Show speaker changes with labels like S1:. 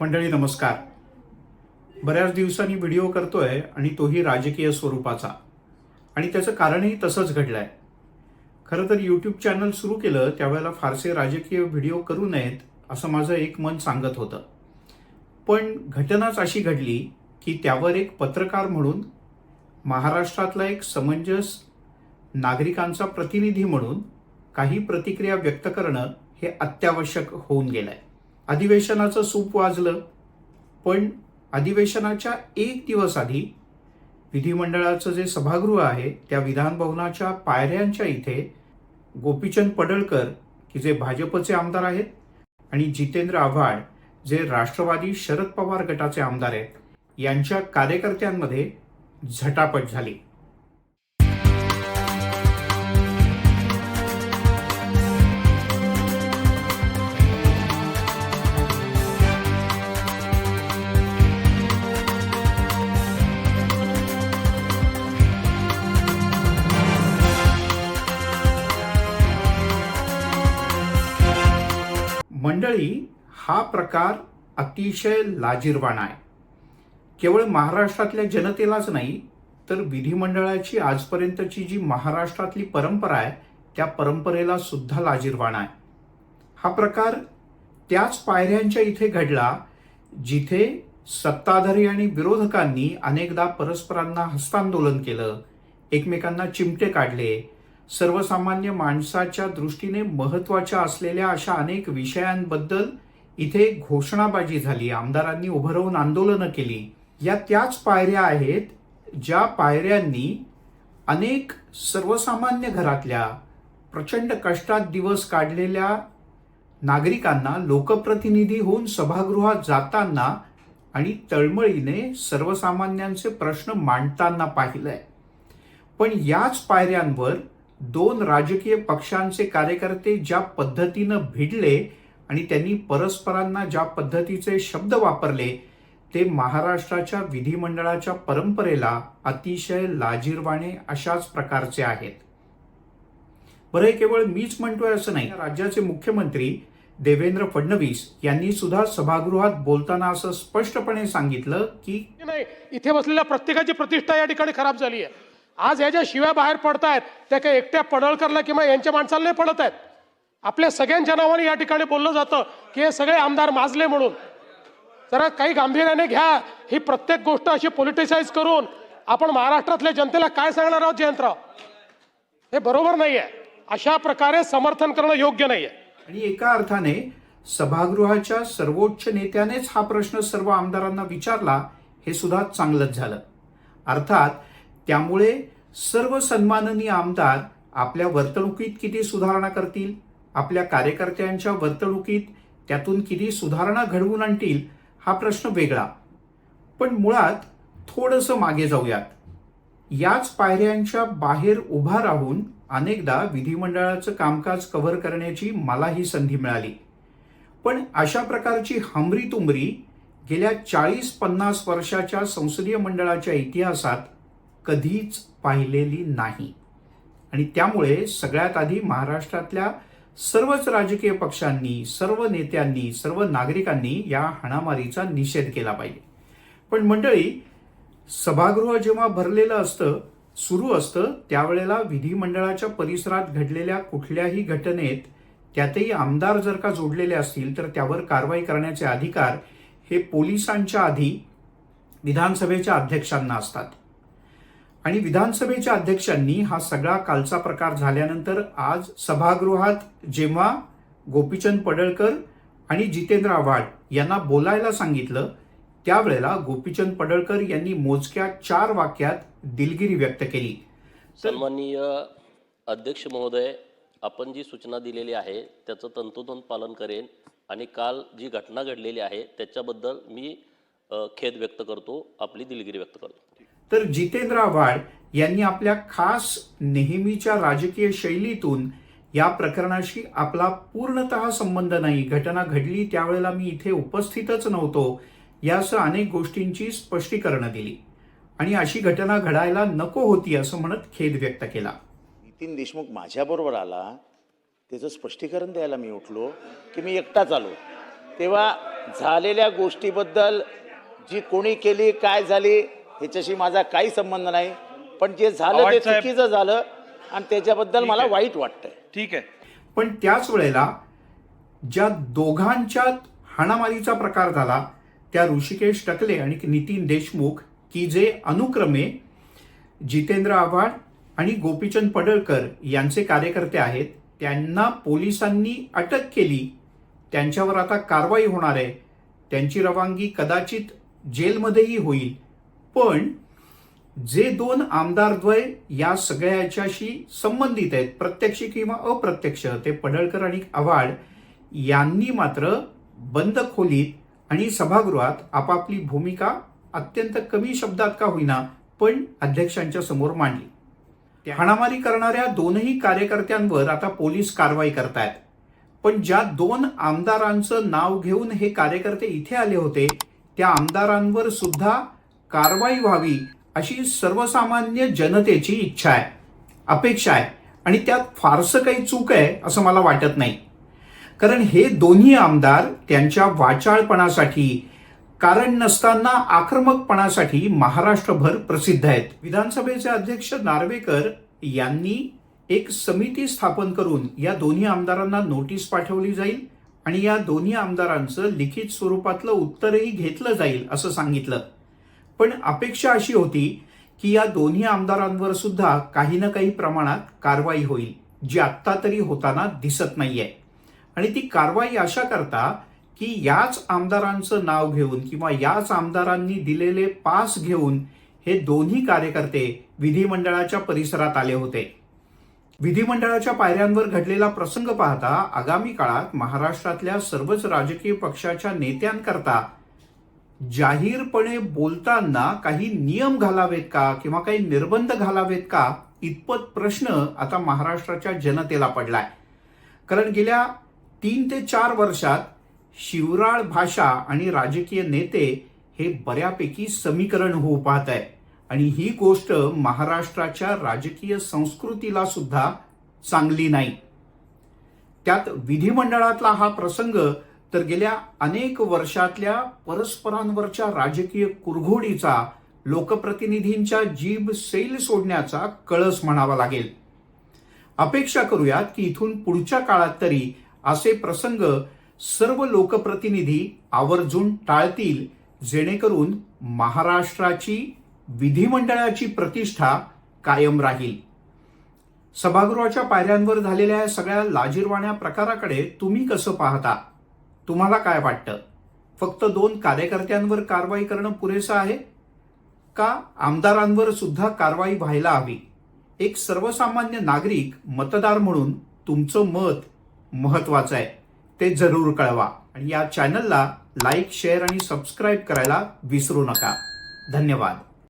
S1: मंडळी नमस्कार. बऱ्याच दिवसांनी व्हिडिओ करतो आहे आणि तोही राजकीय स्वरूपाचा. आणि त्याचं कारणही तसंच घडलंय. खरं तर यूट्यूब चॅनल सुरू केलं त्यावेळेला फारसे राजकीय व्हिडिओ करू नयेत असं माझं एक मन सांगत होतं. पण घटनाच अशी घडली की त्यावर एक पत्रकार म्हणून महाराष्ट्रातला एक समंजस नागरिकांचा प्रतिनिधी म्हणून काही प्रतिक्रिया व्यक्त करणं हे अत्यावश्यक होऊन गेलं आहे अधिवेशनाचं सूप वाजलं पण अधिवेशनाच्या एक दिवस आधी विधिमंडळाचं जे सभागृह आहे त्या विधानभवनाच्या पायऱ्यांच्या इथे गोपीचंद पडळकर की जे भाजपचे आमदार आहेत आणि जितेंद्र आव्हाड जे राष्ट्रवादी शरद पवार गटाचे आमदार आहेत यांच्या कार्यकर्त्यांमध्ये झटापट झाली. मंडळी हा प्रकार अतिशय लाजीरवाणा आहे. केवळ महाराष्ट्रातल्या जनतेलाच नाही तर विधिमंडळाची आजपर्यंतची जी महाराष्ट्रातली परंपरा आहे त्या परंपरेला सुद्धा लाजीरवाणा आहे. हा प्रकार त्याच पायऱ्यांच्या इथे घडला जिथे सत्ताधारी आणि विरोधकांनी अनेकदा परस्परांना हस्तांदोलन केलं एकमेकांना चिमटे काढले सर्वसामान्य माणसाच्या दृष्टीने महत्त्वाच्या असलेल्या अशा अनेक विषयांबद्दल इथे घोषणाबाजी झाली. आमदारांनी उभं राहून आंदोलनं केली. या त्याच पायऱ्या आहेत ज्या पायऱ्यांनी अनेक सर्वसामान्य घरातल्या प्रचंड कष्टात दिवस काढलेल्या नागरिकांना लोकप्रतिनिधी होऊन सभागृहात जाताना आणि तळमळीने सर्वसामान्यांचे प्रश्न मांडताना पाहिलंय. पण याच पायऱ्यांवर दोन राजकीय पक्षांचे कार्यकर्ते ज्या पद्धतीनं भिडले आणि त्यांनी परस्परांना ज्या पद्धतीचे शब्द वापरले ते महाराष्ट्राच्या विधिमंडळाच्या परंपरेला अतिशय लाजीरवाणे अशाच प्रकारचे आहेत. बरं हे केवळ मीच म्हणतोय असं नाही. राज्याचे मुख्यमंत्री देवेंद्र फडणवीस यांनी सुद्धा सभागृहात बोलताना असं स्पष्टपणे सांगितलं की
S2: नाही इथे बसलेल्या प्रत्येकाची प्रतिष्ठा या ठिकाणी खराब झाली आहे आज ह्या ज्या शिव्या बाहेर पडतायत त्या काही एकट्या पडळकरला किंवा यांच्या माणसाला नाही पडत आहेत आपल्या सगळ्यांच्या नावाने या ठिकाणी बोललं जातं की हे सगळे आमदार माजले म्हणून. जरा काही गांभीर्याने घ्या ही प्रत्येक गोष्ट अशी पॉलिटिसाइज करून आपण महाराष्ट्रातल्या जनतेला काय सांगणार आहोत जयंतराव? हे बरोबर नाहीये. अशा प्रकारे समर्थन करणं योग्य नाहीये.
S1: आणि एका अर्थाने सभागृहाच्या सर्वोच्च नेत्यानेच हा प्रश्न सर्व आमदारांना विचारला हे सुद्धा चांगलंच झालं. अर्थात त्यामुळे सर्व सन्माननीय आमदार आपल्या वर्तणुकीत किती सुधारणा करतील आपल्या कार्यकर्त्यांच्या वर्तणुकीत त्यातून किती सुधारणा घडवून आणतील हा प्रश्न वेगळा. पण मुळात थोडंसं मागे जाऊयात. याच पायऱ्यांच्या बाहेर उभा राहून अनेकदा विधिमंडळाचं कामकाज कव्हर करण्याची मला ही संधी मिळाली. पण अशा प्रकारची हमरी तुमरी गेल्या चाळीस पन्नास वर्षाच्या संसदीय मंडळाच्या इतिहासात कधीच पाहिलेली नाही. आणि त्यामुळे सगळ्यात आधी महाराष्ट्रातल्या सर्वच राजकीय पक्षांनी सर्व नेत्यांनी सर्व नागरिकांनी या हाणामारीचा निषेध केला पाहिजे. पण मंडळी सभागृह जेव्हा भरलेलं असतं सुरू असतं त्यावेळेला विधिमंडळाच्या परिसरात घडलेल्या कुठल्याही घटनेत त्यातही आमदार जर का जोडलेले असतील तर त्यावर कारवाई करण्याचे अधिकार हे पोलिसांच्या आधी विधानसभेच्या अध्यक्षांना असतात. आणि विधानसभेच्या अध्यक्षांनी हा सगळा कालचा प्रकार झाल्यानंतर आज सभागृहात जेव्हा गोपीचंद पडळकर आणि जितेंद्र आव्हाड यांना बोलायला सांगितलं त्यावेळेला गोपीचंद पडळकर यांनी मोजक्या चार वाक्यात दिलगिरी व्यक्त केली.
S3: सन्माननीय अध्यक्ष महोदय आपण जी सूचना दिलेली आहे त्याचं तंतोतंत पालन करेन आणि काल जी घटना घडलेली आहे त्याच्याबद्दल मी खेद व्यक्त करतो आपली दिलगिरी व्यक्त करतो.
S1: तर जितेंद्र आव्हाड यांनी आपल्या खास नेहमीच्या राजकीय शैलीतून या प्रकरणाशी आपला पूर्णतः संबंध नाही. घटना घडली त्यावेळेला मी इथे उपस्थितच नव्हतो यासह अनेक गोष्टींची स्पष्टीकरणं दिली. आणि अशी घटना घडायला नको होती असं म्हणत खेद व्यक्त केला.
S4: नितीन देशमुख माझ्याबरोबर आला त्याचं स्पष्टीकरण द्यायला मी उठलो की मी एकटाच आलो. तेव्हा झालेल्या गोष्टीबद्दल जी कोणी केली काय झाली ह्याच्याशी माझा काही संबंध नाही. पण जे झालं ते
S5: साहेब.
S4: चुकीचं झालं आणि त्याच्याबद्दल मला
S5: आहे.
S4: वाईट वाटतंय.
S5: ठीक आहे.
S1: पण त्याच वेळेला ज्या दोघांच्यात हाणामारीचा प्रकार झाला त्या ऋषिकेश टकले आणि नितीन देशमुख की जे अनुक्रमे जितेंद्र आव्हाड आणि गोपीचंद पडळकर यांचे कार्यकर्ते आहेत त्यांना पोलिसांनी अटक केली. त्यांच्यावर आता कारवाई होणार आहे. त्यांची रवानगी कदाचित जेलमध्येही होईल. पण जे दोन आमदारद्वय या सगळ्या याच्याशी संबंधित आहेत प्रत्यक्ष किंवा अप्रत्यक्ष ते पडळकर आणि आव्हाड यांनी मात्र बंद खोलीत आणि सभागृहात आपापली भूमिका अत्यंत कमी शब्दात का होईना पण अध्यक्षांच्या समोर मांडली. हाणामारी करणाऱ्या दोनही कार्यकर्त्यांवर आता पोलीस कारवाई करतायत. पण ज्या दोन आमदारांचं नाव घेऊन हे कार्यकर्ते इथे आले होते त्या आमदारांवर सुद्धा कारवाई व्हावी अशी सर्वसामान्य जनतेची इच्छा आहे अपेक्षा आहे. आणि त्यात फारसं काही चूक आहे असं मला वाटत नाही. कारण हे दोन्ही आमदार त्यांच्या वाचाळपणासाठी कारण नसताना आक्रमकपणासाठी महाराष्ट्रभर प्रसिद्ध आहेत. विधानसभेचे अध्यक्ष नार्वेकर यांनी एक समिती स्थापन करून या दोन्ही आमदारांना नोटीस पाठवली जाईल आणि या दोन्ही आमदारांचं लिखित स्वरूपातलं उत्तरही घेतलं जाईल असं सांगितलं. पण अपेक्षा अशी होती की या दोन्ही आमदारांवर सुद्धा काही ना काही प्रमाणात कारवाई होईल जी आत्ता तरी होताना दिसत नाही आहे आणि ती कारवाई अशा करता की याच आमदारांचं नाव घेऊन किंवा याच आमदारांनी दिलेले पास घेऊन हे दोन्ही कार्यकर्ते विधिमंडळाच्या परिसरात आले होते. विधिमंडळाच्या पायऱ्यांवर घडलेला प्रसंग पाहता आगामी काळात महाराष्ट्रातल्या सर्वच राजकीय पक्षाच्या नेत्यांकरता जाहीरपणे बोलताना काही नियम घालावेत का किंवा काही निर्बंध घालावेत का? इतपत प्रश्न आता महाराष्ट्राच्या जनतेला पडलाय. कारण गेल्या तीन ते चार वर्षात शिवराळ भाषा आणि राजकीय नेते हे बऱ्यापैकी समीकरण होऊ पाहत आहे आणि ही गोष्ट महाराष्ट्राच्या राजकीय संस्कृतीला सुद्धा चांगली नाही. त्यात विधिमंडळातला हा प्रसंग तर गेल्या अनेक वर्षातल्या परस्परांवरच्या राजकीय कुरघोडीचा लोकप्रतिनिधींच्या जीभ सैल सोडण्याचा कळस म्हणावा लागेल. अपेक्षा करूयात की इथून पुढच्या काळात तरी असे प्रसंग सर्व लोकप्रतिनिधी आवर्जून टाळतील जेणेकरून महाराष्ट्राची विधिमंडळाची प्रतिष्ठा कायम राहील. सभागृहाच्या पायऱ्यांवर झालेल्या या सगळ्या लाजीरवाण्या प्रकाराकडे तुम्ही कसं पाहता? तुम्हाला काय वाटतं? फक्त दोन कार्यकर्त्यांवर कारवाई करणं पुरेसं आहे? का आमदारांवर सुद्धा कारवाई व्हायला हवी? एक सर्वसामान्य नागरिक मतदार म्हणून तुमचं मत महत्वाचं आहे. ते जरूर कळवा. आणि या चॅनलला लाईक शेअर आणि सबस्क्राईब करायला विसरू नका. धन्यवाद.